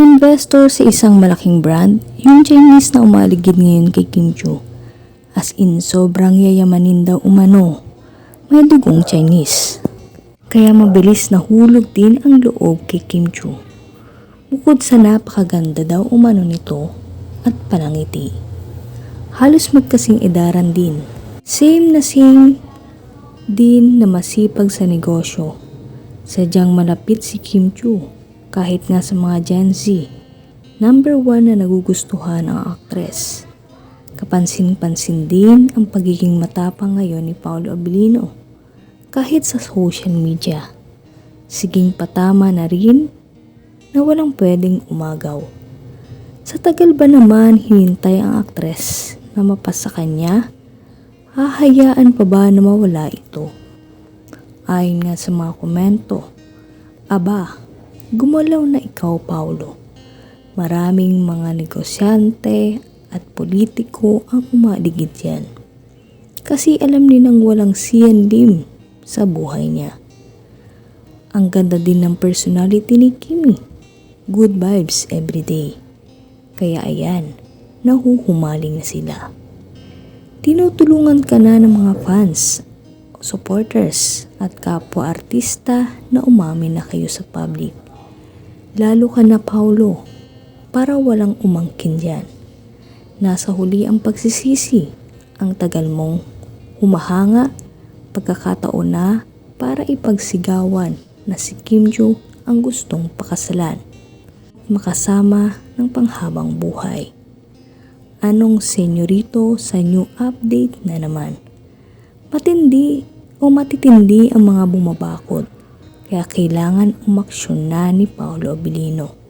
Investor sa isang malaking brand, yung Chinese na umaligid ngayon kay Kim Chu. As in, sobrang yayamanin daw umano. May dugong Chinese. Kaya mabilis nahulog din ang loob kay Kim Chu. Bukod sa napakaganda daw umano nito at palangiti. Halos magkasing edaran din. Same na same din na masipag sa negosyo. Sadyang malapit si Kim Chu kahit nga sa mga Gen Z. Number one na nagugustuhan ang aktres. Kapansin-pansin din ang pagiging matapang ngayon ni Paolo Abilino kahit sa social media. Siging patama na rin na walang pwedeng umagaw. Sa tagal ba naman hinintay ang aktres na mapasa kanya? Hahayaan pa ba na mawala ito? Ayon nga sa mga komento, Aba, gumalaw na ikaw, Paulo. Maraming mga negosyante at politiko ang umaligid yan. Kasi alam nilang walang siyandim sa buhay niya. Ang ganda din ng personality ni Kimi. Good vibes everyday. Kaya ayan, nahuhumaling na sila. Tinutulungan ka na ng mga fans, supporters at kapwa artista na umamin na kayo sa public. Lalo ka na Paulo, para walang umangkin dyan. Nasa huli ang pagsisisi, ang tagal mong humahanga, pagkakataon na para ipagsigawan na si Kim Jo ang gustong pakasalan. Makasama ng panghabang buhay. Anong senyorito sa new update na naman? Matindi o matitindi ang mga bumabakot, kaya kailangan umaksyon na ni Paolo Abilino.